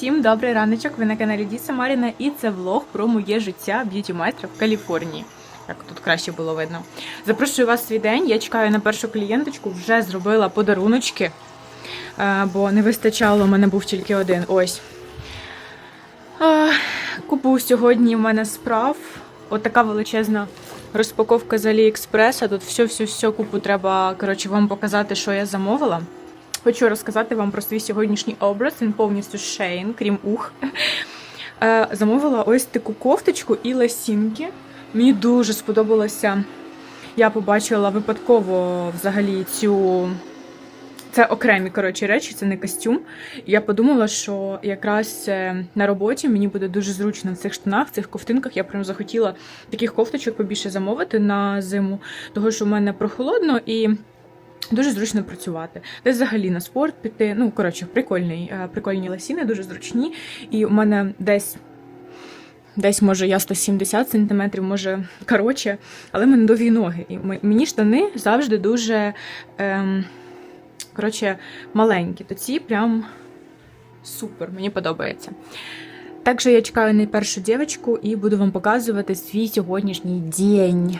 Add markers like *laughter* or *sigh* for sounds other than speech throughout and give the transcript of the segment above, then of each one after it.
Всім добрий раночок. Ви на каналі Діса Маріна, і це влог про моє життя б'юті майстра в Каліфорнії. Так, тут краще було видно. Запрошую вас в свій день. Я чекаю на першу клієнточку, вже зробила подаруночки, е, бо не вистачало, у мене був тільки один. Ось. Е, Купу сьогодні в мене справ. От така величезна розпаковка з Аліекспреса. Тут все-все-все купу треба коротше, вам показати, що я замовила. Хочу розказати вам про свій сьогоднішній образ. Він повністю шейн, крім ух. Е, Замовила ось таку кофточку і ласінки. Мені дуже сподобалося. Я побачила випадково взагалі цю. Це окремі коротше речі, це не костюм. Я подумала, що якраз е, на роботі мені буде дуже зручно в цих штанах, в цих ковтинках. Я прям захотіла таких кофточок побільше замовити на зиму, того що в мене прохолодно і дуже зручно працювати. Десь взагалі на спорт піти. Ну, коротше, прикольний, е, прикольні ласіни, дуже зручні. І у мене десь. Десь, може, я 170 сантиметрів, може коротше, але в мене довгі ноги. І мені штани завжди дуже ем, коротше, маленькі. То ці прям супер, мені подобається. Також я чекаю на першу дівчинку і буду вам показувати свій сьогоднішній день.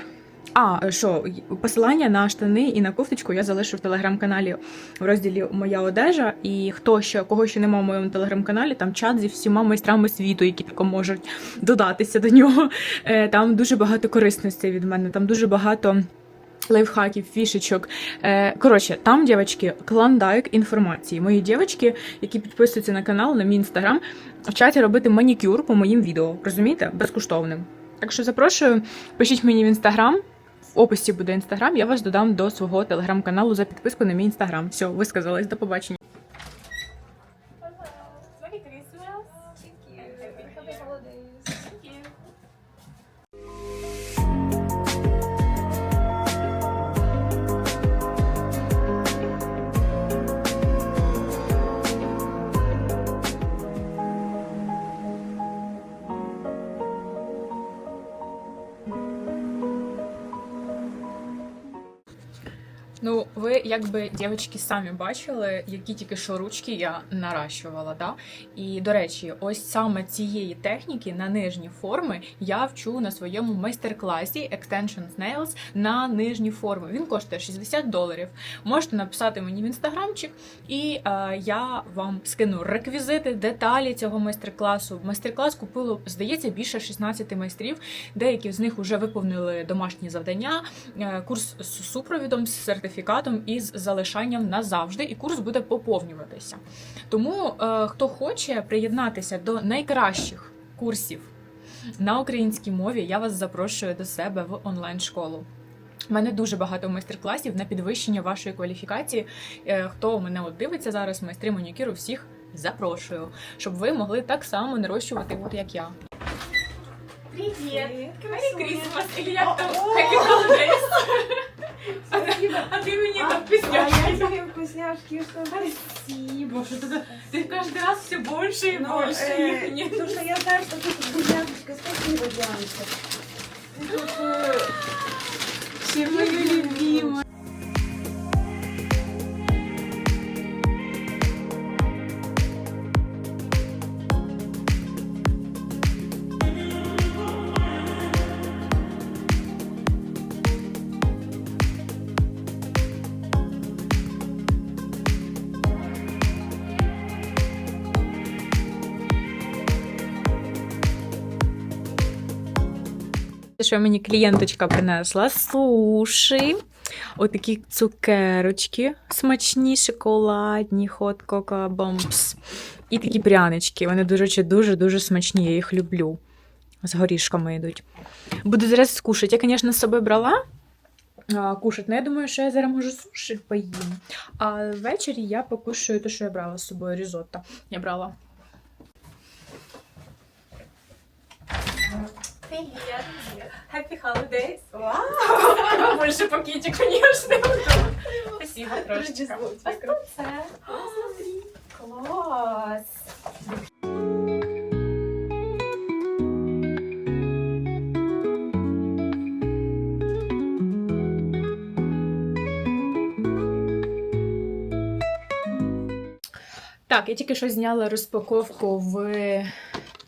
А, що, посилання на штани і на кофточку я залишу в телеграм-каналі в розділі Моя одежа. І хто ще, кого ще немає в моєму телеграм-каналі, там чат зі всіма майстрами світу, які тако можуть додатися до нього. Е, Там дуже багато корисностей від мене, там дуже багато. Лайфхаків, фішечок. Е, Коротше, там, дівчатки, клондайк інформації. Мої дівчатки, які підписуються на канал, на мій інстаграм, вчаться робити манікюр по моїм відео. Розумієте? Безкоштовним. Так що запрошую, пишіть мені в інстаграм. В описі буде інстаграм, я вас додам до свого телеграм-каналу за підписку на мій інстаграм. Все, висказалась, до побачення. Якби дівчатки самі бачили, які тільки що ручки я наращувала. Да? І до речі, ось саме цієї техніки на нижні форми я вчу на своєму майстер-класі Extension Nails на нижні форми. Він коштує 60 доларів. Можете написати мені в інстаграмчик, і е, я вам скину реквізити, деталі цього майстер-класу. Майстер-клас купило, здається, більше 16 майстрів. Деякі з них вже виповнили домашні завдання, е, курс з супровідом, з сертифікатом і з залишанням назавжди, і курс буде поповнюватися. Тому, е, хто хоче приєднатися до найкращих курсів на українській мові, я вас запрошую до себе в онлайн-школу. У мене дуже багато майстер-класів на підвищення вашої кваліфікації. Е, Хто мене от дивиться зараз, майстри манікюру, всіх запрошую, щоб ви могли так само нарощувати, от як я. Привіт! Merry Christmas! Или як там Happy Holidays! Спасибо. А ти мені там А я пісняшки. тебе вкусняшки, что Спасибо, что ты, ты каждый раз все больше и Но, больше э, их мне. Потому что я знаю, что ты вкусняшечка. Спасибо, Дианочка. Ты тут, э, Все мои любимые. Що мені клієнточка принесла? Суші. Отакі цукерочки смачні, шоколадні, хот кока бомбс. І такі прянички. Вони дуже дуже дуже смачні, я їх люблю. З горішками йдуть. Буду зараз скушати. Я, звісно, з собою брала а, кушать, але я думаю, що я зараз можу суші поїм. А ввечері я покушаю те, що я брала з собою різотто. Я брала. Привет! Happy holidays! Вау! Больше пакетик, конечно. Спасибо, трошечка. А что це? Смотри. Класс! Так, я тільки що зняла розпаковку в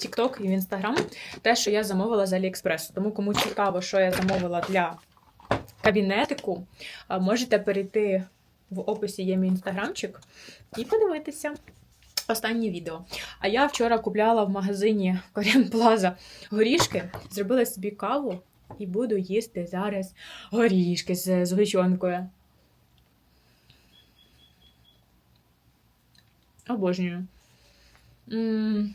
TikTok і в Instagram. Те, що я замовила з AliExpress. Тому кому цікаво, що я замовила для кабінетику, можете перейти в описі є мій інстаграмчик і подивитися останнє відео. А я вчора купляла в магазині Korean Plaza горішки, зробила собі каву і буду їсти зараз горішки з згущенкою. Обожнюю. М.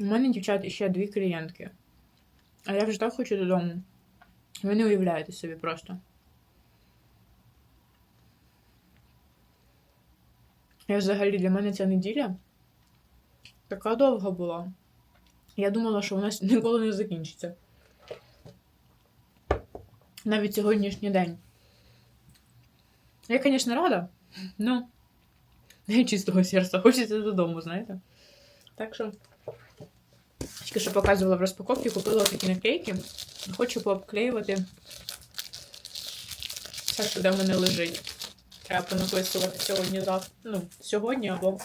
У мене, дівчат, ще дві клієнтки. А я вже так хочу додому. Ви не уявляєте собі просто. Я взагалі для мене ця неділя така довга була. Я думала, що вона *laughs* ніколи не закінчиться. Навіть сьогоднішній день. Я, звісно, рада, ну, не *laughs* чистого серця, хочеться додому, знаєте. Так що, тільки що показувала в розпаковці, купила такі наклейки. Хочу пообклеювати все, що де в мене лежить. Треба понаписувати сьогодні завтра. Ну, сьогодні або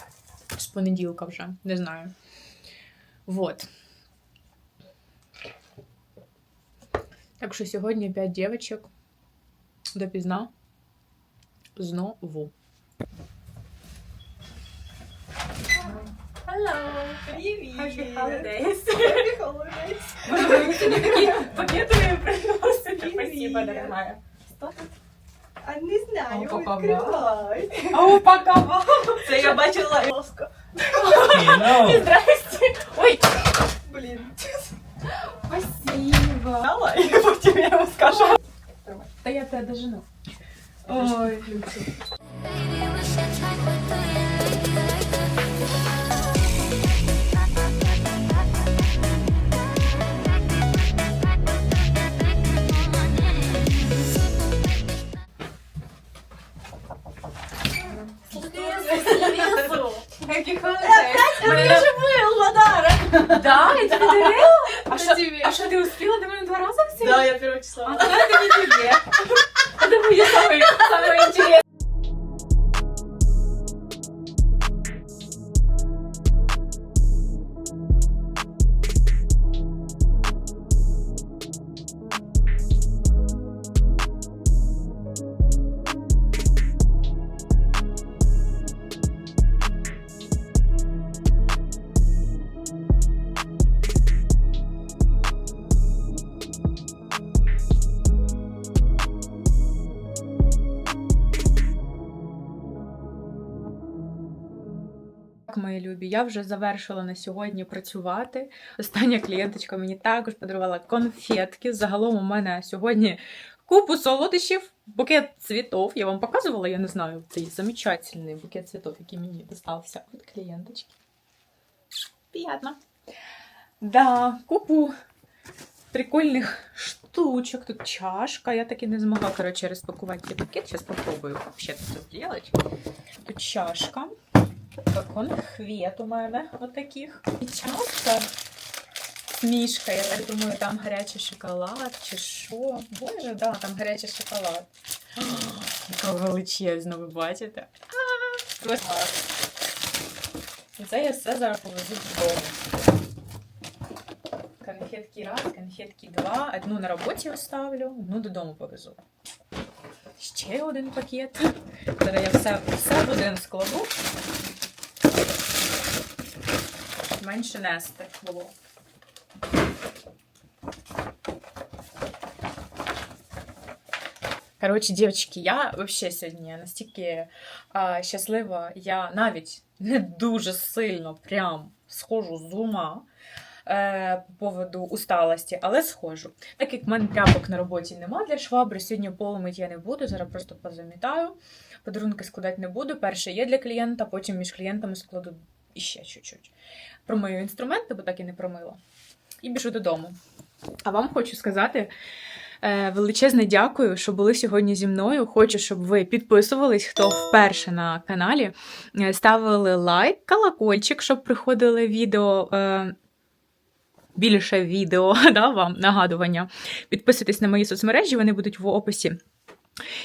з понеділка вже, не знаю. Вот. Так що сьогодні 5 дівчаток допізна знову. Hello. Привіт. Happy holidays. Happy holidays. Боже, ви сьогодні такі пакети приносите. Привіт. Спасибо, дорогая. Що тут? А не знаю, Упаковала. відкривай. А упаковала. Це я бачила лоска. *laughs* Hello. Здрасте. Ой, Блін. спасибо. Мала, і потім я вам скажу. Та я тебе дожену. Ой. Baby, what's your type? What Happy Я же был, подарок. Да, я тебе дарила? А Это что, тебе. а что, ты успела до меня два раза все? Да, я первого А числа. тогда это не тебе. *laughs* Это будет самое, самое интересное. *laughs* Так, я вже завершила на сьогодні працювати. Остання клієнточка мені також подарувала конфетки. Загалом у мене сьогодні купу солодощів, букет цвітов. Я вам показувала, я не знаю, цей замечательний букет цвітов, який мені достався від клієнточки. Приятно. Да, купу прикольних штучок. Тут чашка. Я так і не змогла, коротше, розпакувати цей пакет. Зараз попробую вообще це зробити. Тут чашка. Конхвет у мене отаких. І чашка. Мішка, я так думаю, там гарячий шоколад чи що. Боже, да, там гарячий шоколад. Яка величезна, ви бачите? І це я все зараз повезу додому. Конфетки раз, конфетки два. Одну на роботі оставлю, одну додому повезу. Ще один пакет. Зараз я все, все в один складу. Менше нести було. Коротше, дівчатки, я вообще сьогодні настільки а, щаслива, я навіть не дуже сильно прям схожу з ума е, по поводу усталості, але схожу. Так як в мене тряпок на роботі нема для швабри, сьогодні полу мить я не буду, зараз просто позамітаю. Подарунки складати не буду. Перше є для клієнта, потім між клієнтами складу іще чуть-чуть. Промию інструменти, бо так і не промила. І біжу додому. А вам хочу сказати е, величезне дякую, що були сьогодні зі мною. Хочу, щоб ви підписувались, хто вперше на каналі, е, ставили лайк, колокольчик, щоб приходили відео. Е, Більше відео *laughs* да, вам нагадування. Підписуйтесь на мої соцмережі, вони будуть в описі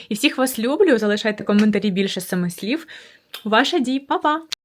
І всіх вас люблю. Залишайте коментарі більше семи слів. Ваша дій, па-па!